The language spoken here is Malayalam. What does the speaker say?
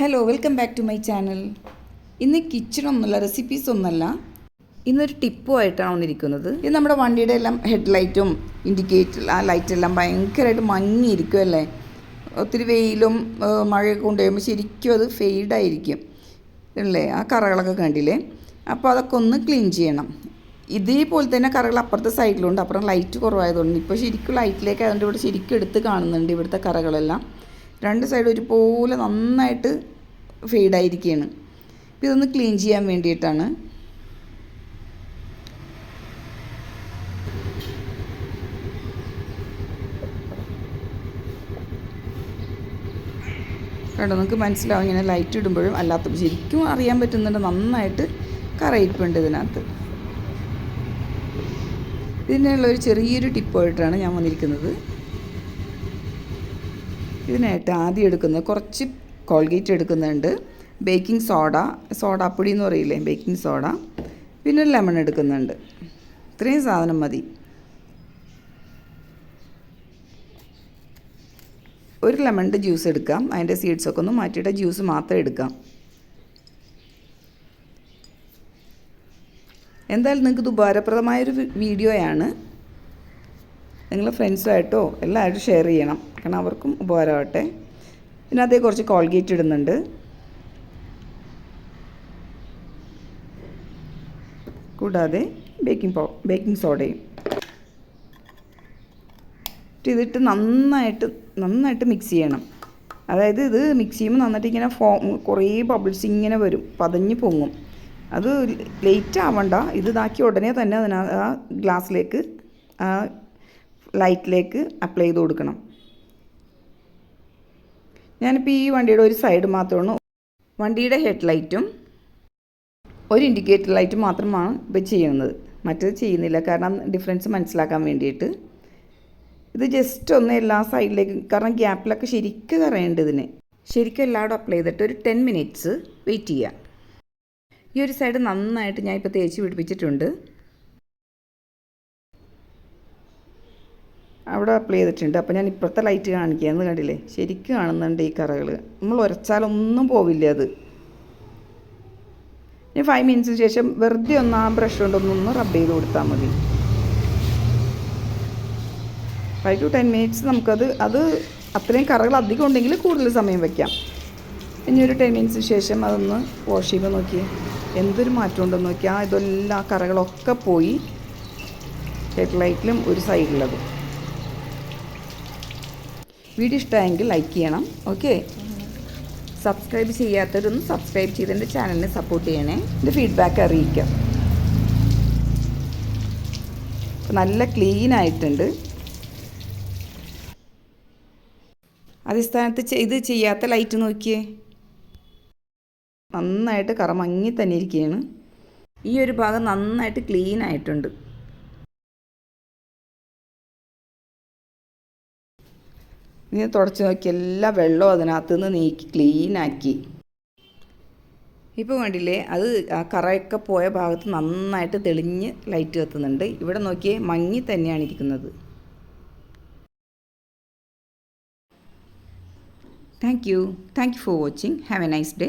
Hello welcome back to my channel ഇന്ന് കിച്ചണൊന്നുമല്ല റെസിപ്പീസ് ഒന്നല്ല ഇന്നൊരു ടിപ്പുമായിട്ടാണ് വന്നിരിക്കുന്നത്. ഇത് നമ്മുടെ വണ്ടിയുടെ എല്ലാം ഹെഡ് ലൈറ്റും ഇൻഡിക്കേറ്റർ ആ ലൈറ്റെല്ലാം ഭയങ്കരമായിട്ട് മങ്ങിയിരിക്കും അല്ലേ ഒത്തിരി വെയിലും മഴയൊക്കെ കൊണ്ടുവരുമ്പോൾ ശരിക്കും അത് ഫെയ്ഡായിരിക്കും അല്ലേ ആ കറകളൊക്കെ കണ്ടില്ലേ? അപ്പോൾ അതൊക്കെ ഒന്ന് ക്ലീൻ ചെയ്യണം. ഇതേപോലെ തന്നെ കറകൾ അപ്പുറത്തെ സൈഡിലുണ്ട് അപ്പുറം ലൈറ്റ് കുറവായതുകൊണ്ട് ഇപ്പോൾ ശരിക്കും ലൈറ്റിലേക്ക് അതുകൊണ്ട് ഇവിടെ ശരിക്കും എടുത്ത് കാണുന്നുണ്ട് ഇവിടുത്തെ കറകളെല്ലാം. രണ്ട് സൈഡും ഒരുപോലെ നന്നായിട്ട് ഫെയ്ഡായിരിക്കുകയാണ് അപ്പോൾ ഇതൊന്ന് ക്ലീൻ ചെയ്യാൻ വേണ്ടിയിട്ടാണ്. കേട്ടോ നിങ്ങൾക്ക് മനസ്സിലാവും ഇങ്ങനെ ലൈറ്റ് ഇടുമ്പോഴും അല്ലാത്ത ശരിക്കും അറിയാൻ പറ്റുന്നുണ്ട് നന്നായിട്ട് കറയിരിപ്പുണ്ട് ഇതിനകത്ത്. ഇതിനുള്ള ഒരു ചെറിയൊരു ടിപ്പായിട്ടാണ് ഞാൻ വന്നിരിക്കുന്നത്. ഇതിനായിട്ട് ആദ്യം എടുക്കുന്നത് കുറച്ച് കോൾഗേറ്റ് എടുക്കുന്നുണ്ട്. ബേക്കിംഗ് സോഡ സോഡാപ്പൊടി എന്ന് പറയില്ലേ ബേക്കിംഗ് സോഡ. പിന്നെ ലെമൺ എടുക്കുന്നുണ്ട്. ഇത്രയും സാധനം മതി. ഒരു ലെമണിന്റെ ജ്യൂസ് എടുക്കാം. അതിന്റെ സീഡ്സൊക്കെ ഒന്ന് മാറ്റിയിട്ട് ജ്യൂസ് മാത്രം എടുക്കാം. എന്തായാലും നിങ്ങൾക്ക് ഉപകാരപ്രദമായൊരു വീഡിയോയാണ്. നിങ്ങൾ ഫ്രണ്ട്സുമായിട്ടോ എല്ലാവരും ഷെയർ ചെയ്യണം. കാരണം അവർക്കും ഉപകാരമാവട്ടെ. പിന്നെ അതേ കുറച്ച് കോൾഗേറ്റ് ഇടുന്നുണ്ട്. കൂടാതെ ബേക്കിംഗ് പൗ ബേക്കിംഗ് സോഡയും ഇതിട്ട് നന്നായിട്ട് നന്നായിട്ട് മിക്സ് ചെയ്യണം. അതായത് ഇത് മിക്സ് ചെയ്യുമ്പോൾ നന്നായിട്ട് ഇങ്ങനെ ഫോ കുറേ ബബിൾസ് ഇങ്ങനെ വരും. പതഞ്ഞ് പൊങ്ങും. അത് ലേറ്റ് ആവണ്ട. ഇത് ഇതാക്കി ഉടനെ തന്നെ അതിന ആ ഗ്ലാസ്സിലേക്ക് ആ ലൈറ്റിലേക്ക് അപ്ലൈ ചെയ്ത് കൊടുക്കണം. ഞാനിപ്പോൾ ഈ വണ്ടിയുടെ ഒരു സൈഡ് മാത്രമാണ് വണ്ടിയുടെ ഹെഡ് ലൈറ്റും ഒരു ഇൻഡിക്കേറ്റർ ലൈറ്റ് മാത്രമാണ് ഇപ്പോൾ ചെയ്യുന്നത്. മറ്റേത് ചെയ്യുന്നില്ല. കാരണം ഡിഫറൻസ് മനസ്സിലാക്കാൻ വേണ്ടിയിട്ട്. ഇത് ജസ്റ്റ് ഒന്ന് എല്ലാ സൈഡിലേക്കും കാരണം ഗ്യാപ്പിലൊക്കെ ശരിക്കും കറയേണ്ടത് ഇതിന്. ശരിക്കും എല്ലായിടും അപ്ലൈ ചെയ്തിട്ട് ഒരു ടെൻ മിനിറ്റ്സ് വെയിറ്റ് ചെയ്യുക ഈ ഒരു സൈഡ് നന്നായിട്ട് ഞാൻ ഇപ്പോൾ തേച്ച് പിടിപ്പിച്ചിട്ടുണ്ട്. അവിടെ അപ്ലൈ ചെയ്തിട്ടുണ്ട്. അപ്പോൾ ഞാൻ ഇപ്പുറത്തെ ലൈറ്റ് കാണിക്കുകയെന്ന് കണ്ടില്ലേ? ശരിക്കും കാണുന്നുണ്ട് ഈ കറകൾ നമ്മൾ ഉരച്ചാലൊന്നും പോവില്ല അത്. ഇനി ഫൈവ് മിനിറ്റ്സിന് ശേഷം വെറുതെ ഒന്ന് ആ ബ്രഷ് കൊണ്ടൊന്നൊന്ന് റബ്ബ് ചെയ്ത് കൊടുത്താൽ മതി. ഫൈവ് ടു ടെൻ മിനിറ്റ്സ് നമുക്കത് അത് അത്രയും കറകൾ അധികം ഉണ്ടെങ്കിൽ കൂടുതൽ സമയം വയ്ക്കാം ഇനി ഒരു ടെൻ മിനിറ്റ്സിന് ശേഷം അതൊന്ന് വാഷ് ചെയ്യുമ്പോൾ നോക്കി എന്തൊരു മാറ്റം ഉണ്ടെന്ന് നോക്കിയാൽ ആ ഇതെല്ലാം കറകളൊക്കെ പോയി. ഹെഡ് ലൈറ്റിലും ഒരു സൈഡിലതും വീഡിയോ ഇഷ്ടമായെങ്കിൽ ലൈക്ക് ചെയ്യണം. ഓക്കെ സബ്സ്ക്രൈബ് ചെയ്യാത്തവരൊന്ന് സബ്സ്ക്രൈബ് ചെയ്ത് എന്റെ ചാനലിനെ സപ്പോർട്ട് ചെയ്യണേ. എന്റെ ഫീഡ്ബാക്ക് അറിയിക്കാം. നല്ല ക്ലീൻ ആയിട്ടുണ്ട്. അടിസ്ഥാനത്ത് ചെ- ഇത് ചെയ്യാത്ത ലൈറ്റ് നോക്കിയേ. നന്നായിട്ട് കറമങ്ങി തന്നെ ഇരിക്കുകയാണ് ഈ ഒരു ഭാഗം നന്നായിട്ട് ക്ലീൻ ആയിട്ടുണ്ട്. ഇനി തുടച്ച് നോക്കി എല്ലാ വെള്ളവും അതിനകത്ത് നിന്ന് നീക്കി ക്ലീനാക്കി ഇപ്പോൾ കണ്ടില്ലേ അത് ആ കറയൊക്കെ പോയ ഭാഗത്ത് നന്നായിട്ട് തെളിഞ്ഞ് ലൈറ്റ് കത്തുന്നുണ്ട്. ഇവിടെ നോക്കിയേ മങ്ങി തന്നെയാണ് ഇരിക്കുന്നത്. Thank you thank you for watching have a nice day